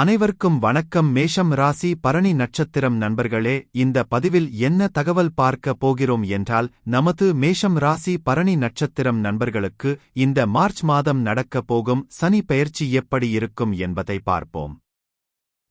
அனைவருக்கும் வணக்கம். மேஷம் ராசி பரணி நட்சத்திரம் நண்பர்களே இந்த பதிவில் என்ன தகவல் பார்க்க போகிறோம் என்றால் நமது மேஷம் ராசி பரணி நட்சத்திரம் நண்பர்களுக்கு இந்த மார்ச் மாதம் நடக்கப் போகும் சனி பயிற்சி எப்படி இருக்கும் என்பதை பார்ப்போம்.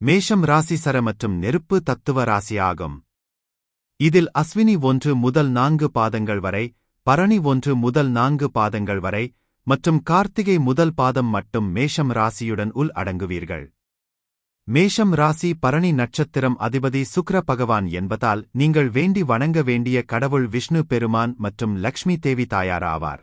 மேஷம் ராசி சர மற்றும் நெருப்பு தத்துவ ராசி ஆகும். இதில் அஸ்வினி ஒன்று முதல் நான்கு பாதங்கள் வரை பரணி ஒன்று முதல் நான்கு பாதங்கள் வரை மற்றும் கார்த்திகை முதல் பாதம் மட்டும் மேஷம் ராசியுடன் உள் அடங்குவீர்கள். மேஷம் ராசி பரணி நட்சத்திரம் அதிபதி சுக்ர பகவான் என்பதால் நீங்கள் வேண்டி வணங்க வேண்டிய கடவுள் விஷ்ணு பெருமான் மற்றும் லக்ஷ்மி தேவி தாயார் ஆவார்.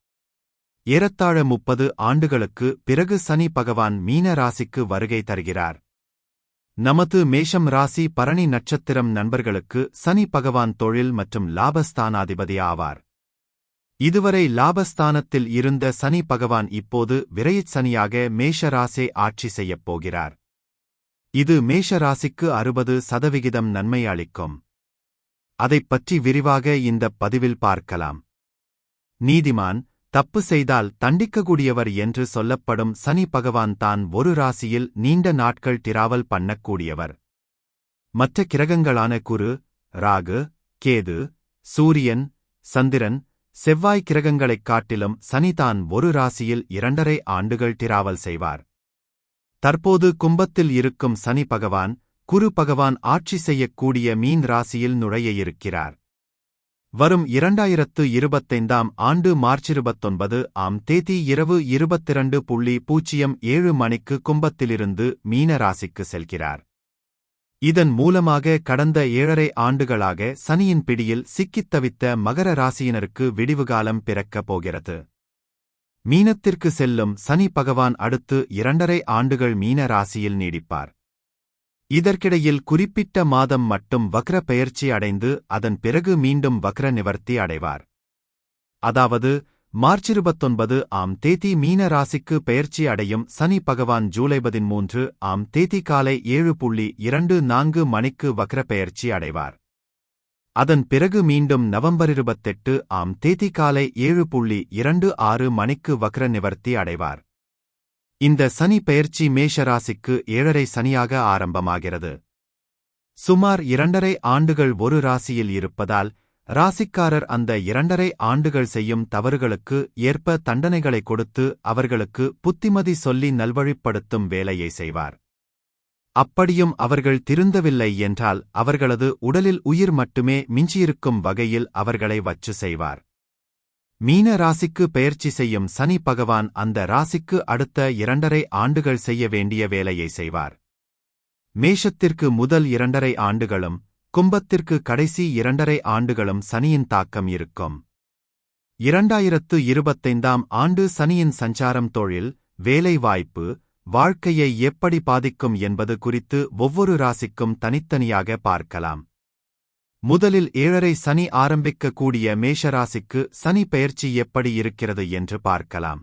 ஏறத்தாழ முப்பது ஆண்டுகளுக்கு பிறகு சனி பகவான் மீன ராசிக்கு வருகை தருகிறார். நமது மேஷம் ராசி பரணி நட்சத்திரம் நண்பர்களுக்கு சனி பகவான் தொழில் மற்றும் லாபஸ்தானாதிபதி ஆவார். இதுவரை லாபஸ்தானத்தில் இருந்த சனி பகவான் இப்போது விரையிற் சனியாக மேஷ ராசே ஆட்சி செய்யப் போகிறார். இது மேஷ ராசிக்கு அறுபது சதவிகிதம் நன்மை அளிக்கும். அதைப் பற்றி விரிவாக இந்தப் பதிவில் பார்க்கலாம். நீதிமான் தப்பு செய்தால் தண்டிக்கக்கூடியவர் என்று சொல்லப்படும் சனி பகவான் தான் ஒரு ராசியில் நீண்ட நாட்கள் டிராவல் பண்ணக்கூடியவர். மற்ற கிரகங்களான குரு ராகு கேது சூரியன் சந்திரன் செவ்வாய் கிரகங்களைக் காட்டிலும் சனிதான் ஒரு ராசியில் இரண்டரை ஆண்டுகள் டிராவல் செய்வார். தற்போது கும்பத்தில் இருக்கும் சனி பகவான் குரு பகவான் ஆட்சி செய்யக்கூடிய மீன் ராசியில் நுழைய இருக்கிறார். வரும் இரண்டாயிரத்து இருபத்தைந்தாம் ஆண்டு மார்ச் இருபத்தொன்பது ஆம் தேதி இரவு இருபத்திரண்டு புள்ளி பூஜ்ஜியம் ஏழு மணிக்கு கும்பத்திலிருந்து மீனராசிக்கு செல்கிறார். இதன் மூலமாக கடந்த ஏழரை ஆண்டுகளாக சனியின் பிடியில் சிக்கித் தவித்த மகர ராசியினருக்கு விடிவுகாலம் பிறக்கப் போகிறது. மீனத்திற்கு செல்லும் சனி பகவான் அடுத்து இரண்டரை ஆண்டுகள் மீன ராசியில் நீடிப்பார். இதற்கிடையில் குறிப்பிட்ட மாதம் மட்டும் வக்ர பெயர்ச்சி அடைந்து அதன் பிறகு மீண்டும் வக்ர நிவர்த்தி அடைவார். அதாவது மார்ச் இருபத்தொன்பது ஆம் தேதி மீன ராசிக்கு பெயர்ச்சி அடையும் சனி பகவான் ஜூலை பதிமூன்று ஆம் தேதி காலை ஏழு புள்ளி இரண்டு நான்கு மணிக்கு வக்ர பெயர்ச்சி அடைவார். அதன் பிறகு மீண்டும் நவம்பர் இருபத்தெட்டு ஆம் தேதி காலை ஏழு புள்ளி இரண்டு ஆறு மணிக்கு வக்ர நிவர்த்தி அடைவார். இந்த சனி பெயர்ச்சி மேஷராசிக்கு ஏழரை சனியாக ஆரம்பமாகிறது. சுமார் இரண்டரை ஆண்டுகள் ஒரு ராசியில் இருப்பதால் ராசிக்காரர் அந்த இரண்டரை ஆண்டுகள் செய்யும் தவறுகளுக்கு ஏற்ப தண்டனைகளை கொடுத்து அவர்களுக்கு புத்திமதி சொல்லி நல்வழிப்படுத்தும் வேலையை செய்வார். அப்படியும் அவர்கள் திருந்தவில்லை என்றால் அவர்களது உடலில் உயிர் மட்டுமே மிஞ்சியிருக்கும் வகையில் அவர்களை வச்சு செய்வார். மீன ராசிக்கு பெயர்ச்சி செய்யும் சனி பகவான் அந்த ராசிக்கு அடுத்த இரண்டரை ஆண்டுகள் செய்ய வேண்டிய வேலையை செய்வார். மேஷத்திற்கு முதல் இரண்டரை ஆண்டுகளும் கும்பத்திற்கு கடைசி இரண்டரை ஆண்டுகளும் சனியின் தாக்கம் இருக்கும். இரண்டாயிரத்து இருபத்தைந்தாம் ஆண்டு சனியின் சஞ்சாரம் தொழில் வேலைவாய்ப்பு வாழ்க்கையை எப்படி பாதிக்கும் என்பது குறித்து ஒவ்வொரு ராசிக்கும் தனித்தனியாக பார்க்கலாம். முதலில் ஏழரை சனி ஆரம்பிக்கக்கூடிய மேஷராசிக்கு சனி பெயர்ச்சி எப்படி இருக்கிறது என்று பார்க்கலாம்.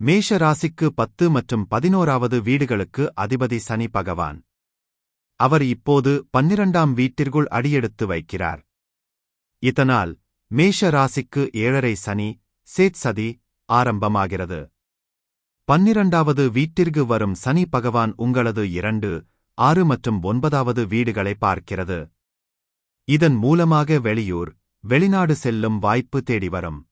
மேஷ ராசிக்கு பத்து மற்றும் பதினோராவது வீடுகளுக்கு அதிபதி சனி பகவான். அவர் இப்போது பன்னிரண்டாம் வீட்டிற்குள் அடியெடுத்து வைக்கிறார். இதனால் மேஷ ராசிக்கு ஏழரை சனி சேத் சதி ஆரம்பமாகிறது. பன்னிரண்டாவது வீட்டிற்கு வரும் சனி பகவான் உங்களது இரண்டு ஆறு மற்றும் ஒன்பதாவது வீடுகளை பார்க்கிறது. இதன் மூலமாக வெளியூர் வெளிநாடு செல்லும் வாய்ப்பு தேடி வரும்.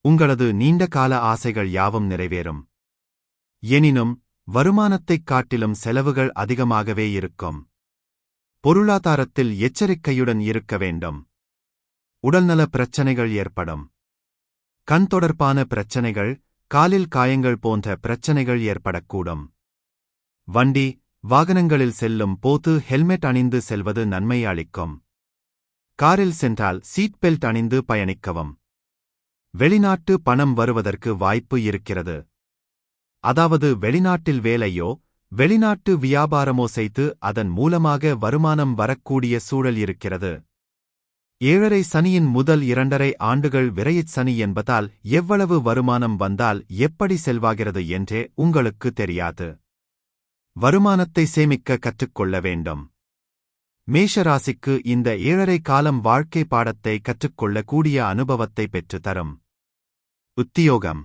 உங்களது நீண்ட கால ஆசைகள் யாவும் நிறைவேறும். எனினும் வருமானத்தைக் காட்டிலும் செலவுகள் அதிகமாகவே இருக்கும். பொருளாதாரத்தில் எச்சரிக்கையுடன் இருக்க வேண்டும். உடல்நல பிரச்சனைகள் ஏற்படும். கண் தொடர்பான பிரச்சனைகள் காலில் காயங்கள் போன்ற பிரச்சனைகள் ஏற்படக்கூடும். வண்டி வாகனங்களில் செல்லும் போது ஹெல்மெட் அணிந்து செல்வது நன்மை அளிக்கும். காரில் சென்றால் சீட் பெல்ட் அணிந்து பயணிக்கவும். வெளிநாட்டு பணம் வருவதற்கு வாய்ப்பு இருக்கிறது. அதாவது வெளிநாட்டில் வேலையோ வெளிநாட்டு வியாபாரமோ செய்து அதன் மூலமாக வருமானம் வரக்கூடிய சூழல் இருக்கிறது. ஏழரை சனியின் முதல் இரண்டரை ஆண்டுகள் விரையச் சனி என்பதால் எவ்வளவு வருமானம் வந்தால் எப்படி செல்வாகிறது என்றே உங்களுக்கு தெரியாது. வருமானத்தை சேமிக்க கற்றுக்கொள்ள வேண்டும். மேஷராசிக்கு இந்த ஏழரை காலம் வாழ்க்கை பாடத்தை கற்றுக்கொள்ளக்கூடிய அனுபவத்தை பெற்றுத் தரும் உத்தியோகம்.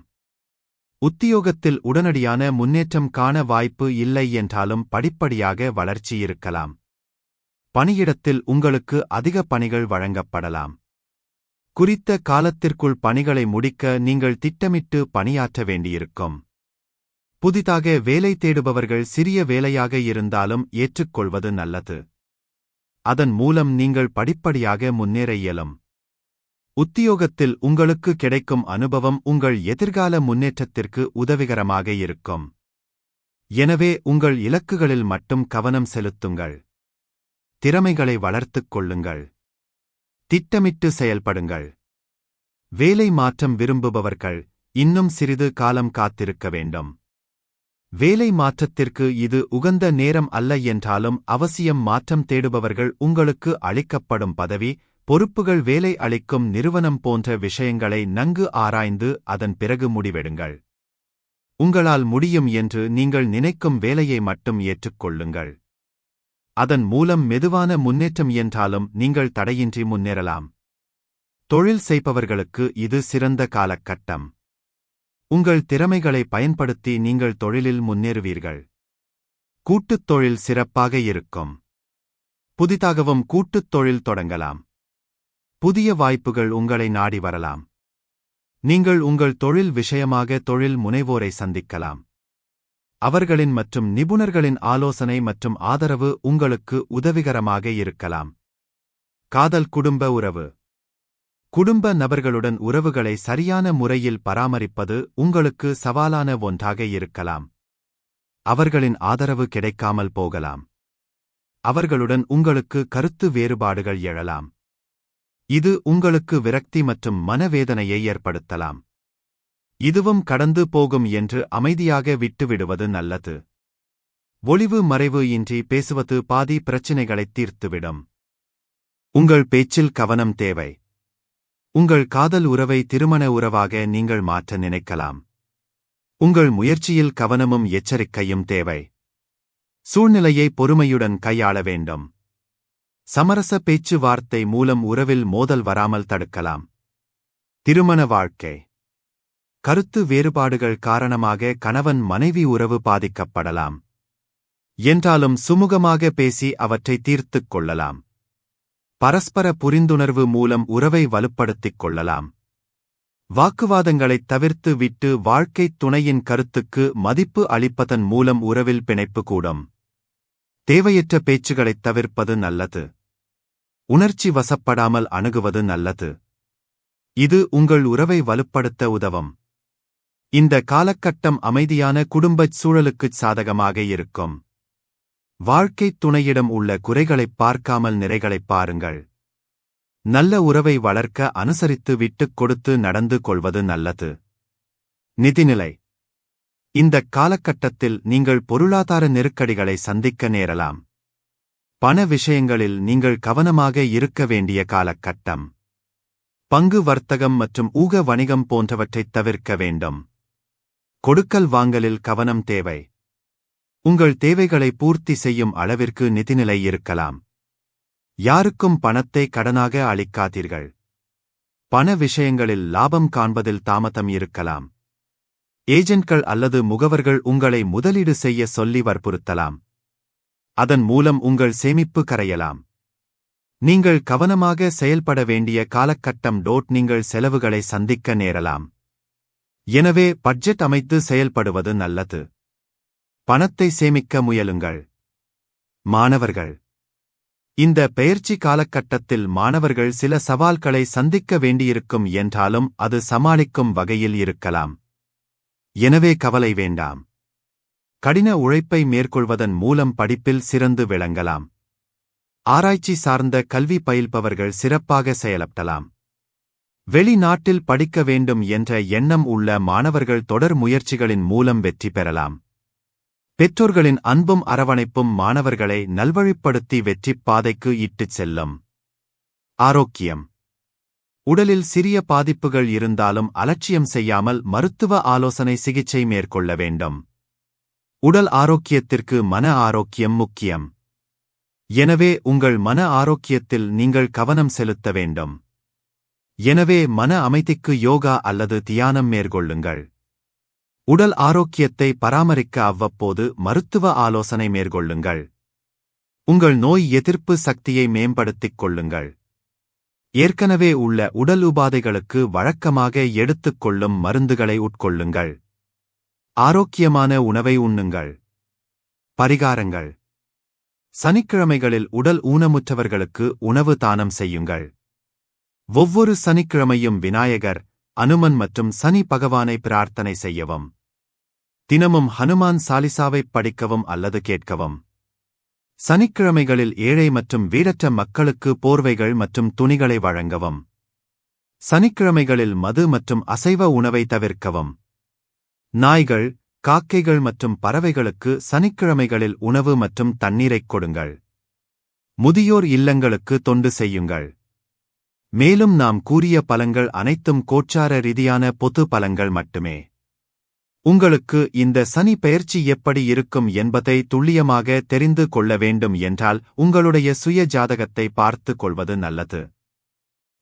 உத்தியோகத்தில் உடனடியான முன்னேற்றம் காண வாய்ப்பு இல்லை என்றாலும் படிப்படியாக வளர்ச்சி இருக்கலாம். பணியிடத்தில் உங்களுக்கு அதிக பணிகள் வழங்கப்படலாம். குறித்த காலத்திற்குள் பணிகளை முடிக்க நீங்கள் திட்டமிட்டு பணியாற்ற வேண்டியிருக்கும். புதிதாக வேலை தேடுபவர்கள் சிறிய வேலையாக இருந்தாலும் ஏற்றுக்கொள்வது நல்லது. அதன் மூலம் நீங்கள் படிப்படியாக முன்னேற இயலும் உத்தியோகத்தில் உங்களுக்கு கிடைக்கும் அனுபவம் உங்கள் எதிர்கால முன்னேற்றத்திற்கு உதவிகரமாக இருக்கும். எனவே உங்கள் இலக்குகளில் மட்டும் கவனம் செலுத்துங்கள். திறமைகளை வளர்த்துக் கொள்ளுங்கள். திட்டமிட்டு செயல்படுங்கள். வேலை மாற்றம் விரும்புபவர்கள் இன்னும் சிறிது காலம் காத்திருக்க வேண்டும். வேலை மாற்றத்திற்கு இது உகந்த நேரம் அல்ல என்றாலும் அவசியம் மாற்றம் தேடுபவர்கள் உங்களுக்கு அளிக்கப்படும் பதவி பொறுப்புகள் வேலை அளிக்கும் நிறுவனம் போன்ற விஷயங்களை நன்கு ஆராய்ந்து அதன் பிறகு முடிவெடுங்கள். உங்களால் முடியும் என்று நீங்கள் நினைக்கும் வேலையை மட்டும் ஏற்றுக்கொள்ளுங்கள். அதன் மூலம் மெதுவான முன்னேற்றம் என்றாலும் நீங்கள் தடையின்றி முன்னேறலாம். தொழில் செய்பவர்களுக்கு இது சிறந்த காலகட்டம். உங்கள் திறமைகளை பயன்படுத்தி நீங்கள் தொழிலில் முன்னேறுவீர்கள். கூட்டுத் தொழில் சிறப்பாக இருக்கும். புதிதாகவும் கூட்டுத் தொழில் தொடங்கலாம். புதிய வாய்ப்புகள் உங்களை நாடி வரலாம். நீங்கள் உங்கள் தொழில் விஷயமாக தொழில் முனைவோரை சந்திக்கலாம். அவர்களின் மற்றும் நிபுணர்களின் ஆலோசனை மற்றும் ஆதரவு உங்களுக்கு உதவிகரமாக இருக்கலாம். காதல் குடும்ப உறவு. குடும்ப நபர்களுடன் உறவுகளை சரியான முறையில் பராமரிப்பது உங்களுக்கு சவாலான ஒன்றாக இருக்கலாம். அவர்களின் ஆதரவு கிடைக்காமல் போகலாம். அவர்களுடன் உங்களுக்கு கருத்து வேறுபாடுகள் எழலாம். இது உங்களுக்கு விரக்தி மற்றும் மனவேதனையை ஏற்படுத்தலாம். இதுவும் கடந்து போகும் என்று அமைதியாக விட்டுவிடுவது நல்லது. ஒளிவு மறைவு இன்றி பேசுவது பாதி பிரச்சினைகளைத் தீர்த்துவிடும். உங்கள் பேச்சில் கவனம் தேவை. உங்கள் காதல் உறவை திருமண உறவாக நீங்கள் மாற்ற நினைக்கலாம். உங்கள் முயற்சியில் கவனமும் எச்சரிக்கையும் தேவை. சூழ்நிலையை பொறுமையுடன் கையாள வேண்டும். சமரச பேச்சுவார்த்தை மூலம் உறவில் மோதல் வராமல் தடுக்கலாம். திருமண வாழ்க்கை. கருத்து வேறுபாடுகள் காரணமாக கணவன் மனைவி உறவு பாதிக்கப்படலாம். என்றாலும் சுமூகமாக பேசி அவற்றை தீர்த்துக் கொள்ளலாம். பரஸ்பர புரிந்துணர்வு மூலம் உறவை வலுப்படுத்திக் கொள்ளலாம். வாக்குவாதங்களைத் தவிர்த்து விட்டு வாழ்க்கைத் துணையின் கருத்துக்கு மதிப்பு அளிப்பதன் மூலம் உறவில் பிணைப்பு கூடும். தேவையற்ற பேச்சுகளைத் தவிர்ப்பது நல்லது. உணர்ச்சி வசப்படாமல் அணுகுவது நல்லது. இது உங்கள் உறவை வலுப்படுத்த உதவும். இந்த காலகட்டம் அமைதியான குடும்பச் சூழலுக்குச் சாதகமாக இருக்கும். வாழ்க்கைத் துணையிடம் உள்ள குறைகளைப் பார்க்காமல் நிறைகளைப் பாருங்கள். நல்ல உறவை வளர்க்க அனுசரித்து விட்டுக் கொடுத்து நடந்து கொள்வது நல்லது. நிதிநிலை. இந்தக் காலகட்டத்தில் நீங்கள் பொருளாதார நெருக்கடிகளை சந்திக்க நேரலாம். பண விஷயங்களில் நீங்கள் கவனமாக இருக்க வேண்டிய காலகட்டம். பங்கு வர்த்தகம் மற்றும் ஊக வணிகம் போன்றவற்றைத் தவிர்க்க வேண்டும். கொடுக்கல் வாங்கலில் கவனம் தேவை. உங்கள் தேவைகளை பூர்த்தி செய்யும் அளவிற்கு நிதிநிலை இருக்கலாம். யாருக்கும் பணத்தை கடனாக அளிக்காதீர்கள். பண விஷயங்களில் லாபம் காண்பதில் தாமதம் இருக்கலாம். ஏஜென்ட்கள் அல்லது முகவர்கள் உங்களை முதலீடு செய்ய சொல்லி வற்புறுத்தலாம். அதன் மூலம் உங்கள் சேமிப்பு கரையலாம். நீங்கள் கவனமாக செயல்பட வேண்டிய காலகட்டம் டோட் நீங்கள் செலவுகளை சந்திக்க நேரலாம். எனவே பட்ஜெட் அமைத்து செயல்படுவது நல்லது. பணத்தை சேமிக்க முயலுங்கள். மாணவர்கள். இந்த பயிற்சி காலகட்டத்தில் மாணவர்கள் சில சவால்களை சந்திக்க வேண்டியிருக்கும் என்றாலும் அது சமாளிக்கும் வகையில் இருக்கலாம். எனவே கவலை வேண்டாம். கடின உழைப்பை மேற்கொள்வதன் மூலம் படிப்பில் சிறந்து விளங்கலாம். ஆராய்ச்சி சார்ந்த கல்வி பயில்பவர்கள் சிறப்பாக செயலப்படலாம். வெளிநாட்டில் படிக்க வேண்டும் என்ற எண்ணம் உள்ள மாணவர்கள் தொடர் முயற்சிகளின் மூலம் வெற்றி பெறலாம். பெற்றோர்களின் அன்பும் அரவணைப்பும் மாணவர்களை நல்வழிப்படுத்தி வெற்றிப் பாதைக்கு இட்டுச் செல்லும். ஆரோக்கியம். உடலில் சிறிய பாதிப்புகள் இருந்தாலும் அலட்சியம் செய்யாமல் மருத்துவ ஆலோசனை சிகிச்சை மேற்கொள்ள வேண்டும். உடல் ஆரோக்கியத்திற்கு மன ஆரோக்கியம் முக்கியம். எனவே உங்கள் மன ஆரோக்கியத்தில் நீங்கள் கவனம் செலுத்த வேண்டும். எனவே மன அமைதிக்கு யோகா அல்லது தியானம் மேற்கொள்ளுங்கள். உடல் ஆரோக்கியத்தை பராமரிக்க அவ்வப்போது மருத்துவ ஆலோசனை மேற்கொள்ளுங்கள். உங்கள் நோய் எதிர்ப்பு சக்தியை மேம்படுத்திக் கொள்ளுங்கள். ஏற்கனவே உள்ள உடல் உபாதைகளுக்கு வழக்கமாக எடுத்துக்கொள்ளும் மருந்துகளை உட்கொள்ளுங்கள். ஆரோக்கியமான உணவை உண்ணுங்கள். பரிகாரங்கள். சனிக்கிழமைகளில் உடல் ஊனமுற்றவர்களுக்கு உணவு தானம் செய்யுங்கள். ஒவ்வொரு சனிக்கிழமையும் விநாயகர் அனுமன் மற்றும் சனி பகவானை பிரார்த்தனை செய்யவும். தினமும் ஹனுமான் சாலிசாவைப் படிக்கவும் அல்லது கேட்கவும். சனிக்கிழமைகளில் ஏழை மற்றும் வீடற்ற மக்களுக்கு போர்வைகள் மற்றும் துணிகளை வழங்கவும். சனிக்கிழமைகளில் மது மற்றும் அசைவ உணவை தவிர்க்கவும். நாய்கள் காக்கைகள் மற்றும் பறவைகளுக்கு சனிக்கிழமைகளில் உணவு மற்றும் தண்ணீரைக் கொடுங்கள். முதியோர் இல்லங்களுக்கு தொண்டு செய்யுங்கள். மேலும் நாம் கூறிய பலங்கள் அனைத்தும் கோச்சார ரீதியான பொது பலங்கள் மட்டுமே. உங்களுக்கு இந்த சனி பெயர்ச்சி எப்படி இருக்கும் என்பதை துல்லியமாக தெரிந்து கொள்ள வேண்டும் என்றால் உங்களுடைய சுய ஜாதகத்தை பார்த்து கொள்வது நல்லது.